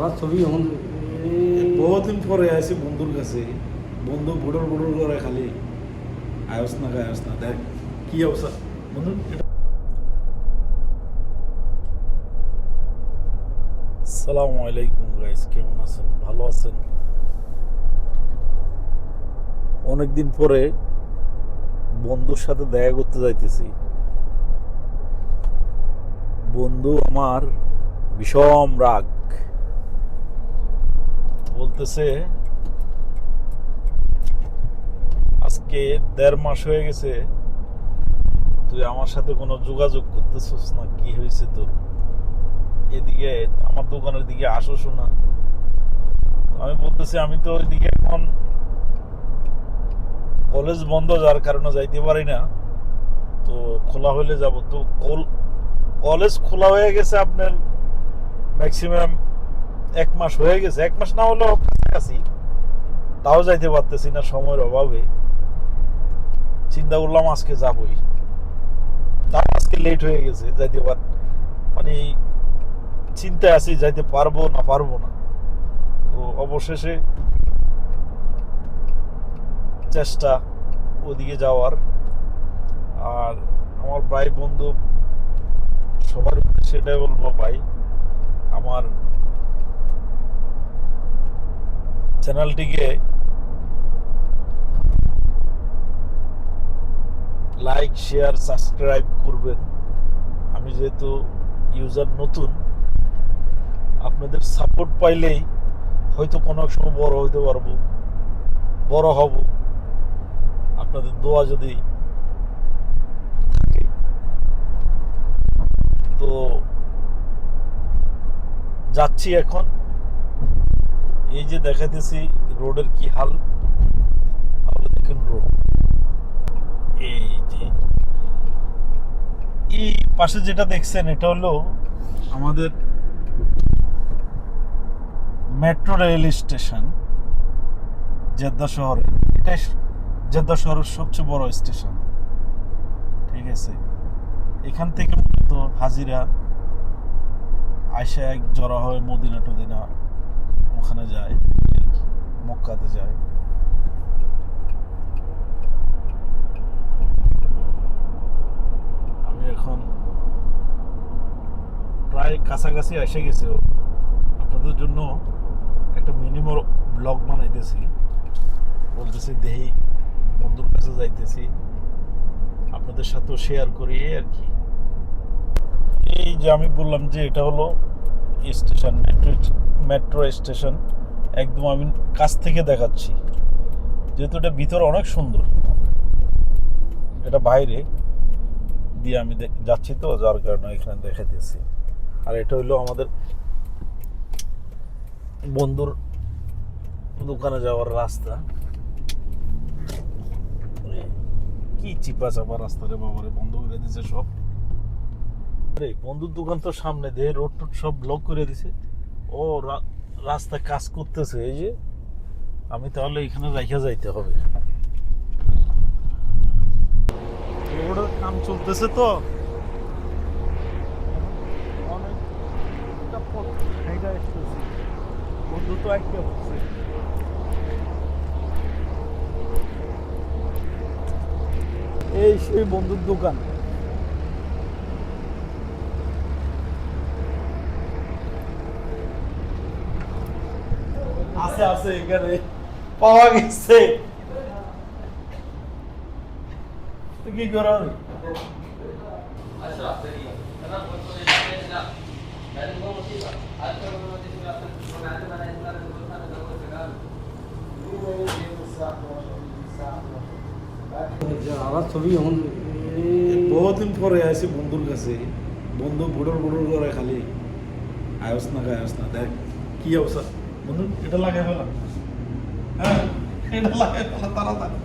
আবার ছবি এখন বহুদিন পরে আইছি বন্ধুর কাছে। বন্ধু বুড়োর বুড়োর করে খালি। আয়স না গায়স না, দেখ কি অবস্থা। বন্ধু সালামু আলাইকুম গাইস কেমন আছেন? ভালো আছেন? অনেকদিন পরে বন্ধুর সাথে দেখা করতে যাইতেছি। বন্ধু আমার বিষম রাগ। বলতেছে, আজকে দেড় মাস হয়ে গেছে, তুই আমার সাথে কোনো যোগাযোগ করতেছিস না, কি হয়েছে তোর? এদিকে, আমার দোকানের দিকে আসো শোনা। আমি বলতেছি, আমি তো ওইদিকে এখন কলেজ বন্ধ, যার কারণে যাইতে পারি না। তো খোলা হলে যাব। তো কলেজ খোলা হয়ে গেছে আপনার ম্যাক্সিমাম এক মাস হয়ে গেছে, এক মাস না হলেও কাছাকাছি। তাও যাইতে পারতেছি না সময়ের অভাবে। চিন্তা করলাম আজকে যাবই। তাও আজকে লেট হয়ে গেছে, যাইতে পার মানে চিন্তায় আছি যাইতে পারব না পারব না। তো অবশেষে চেষ্টা ওদিকে যাওয়ার। আর আমার ভাই বন্ধু, সবার সেটাই বলব ভাই আমার চ্যানেলটিকে লাইক, শেয়ার, সাবস্ক্রাইব করবেন। আমি যেহেতু ইউজার নতুন, আপনাদের সাপোর্ট পাইলেই হয়তো কোনো এক সময় বড় হইতে পারব, বড় হব। আপনাদের দোয়া যদি তো যাচ্ছি এখন। এই যে দেখাইতেছি রোডের কি হাল, তাহলে দেখুন রোড। এই যে, এই পাশে যেটা দেখছেন, এটা হলো আমাদের মেট্রো রেল স্টেশন, জেদ্দা শহরে। এটাই জেদ্দা শহরের সবচেয়ে বড় স্টেশন। ঠিক আছে? এখান থেকে মূলত হাজিরা আয়সা এক জড়া হয় মদিনা টদিনা ওখানে যায়, মক্কাতে যায়। আমি এখন প্রায় কাছাকাছি এসে গেছে। আপনাদের জন্য একটা মিনিমাম ব্লগ বানাইতেছি। বলতেছি, দেহি, বন্ধুর কাছে যাইতেছি। আপনাদের সাথেও শেয়ার করি আর কি। এই যে আমি বললাম যে এটা হলো স্টেশন মেট্রো মেট্রো স্টেশন একদম আমি কাছ থেকে দেখাচ্ছি। যেহেতু এটা ভিতরে অনেক সুন্দর। এটা বাইরে দিয়ে আমি যাচ্ছি তো, যার কারণে এখানে দেখাতেছি আর এটা হলো আমাদের বন্ধুর দোকানে যাওয়ার রাস্তা। কি চিপা চাপা রাস্তা রে বাবারে, বন্ধ করে দিছে সব। আরে বন্ধুর দোকান তো সামনে দিয়ে রোড টোড সব ব্লক করে দিছে। ও রা- রাস্তায় কাজ করতেছে, এই যে। আমি তাহলে এখানে রাইখা যাইতে হবে। রোডের কাম চলতেছে তো। অনেকটা এই সেই বন্ধুর দোকান। আছে আছে এখানে পাওয়া গেছে তো কি করার আবার ছবি এখন বহুদিন পরে আইছি বন্ধুর কাছে বন্ধু বুড়োর বুড়োর করে খালি আয়স না গায়স না দেখ কি অবস্থা বন্ধু এটা লাগাই ফেলা। হ্যাঁ এটা লাগাই ফেলা তাড়াতাড়ি।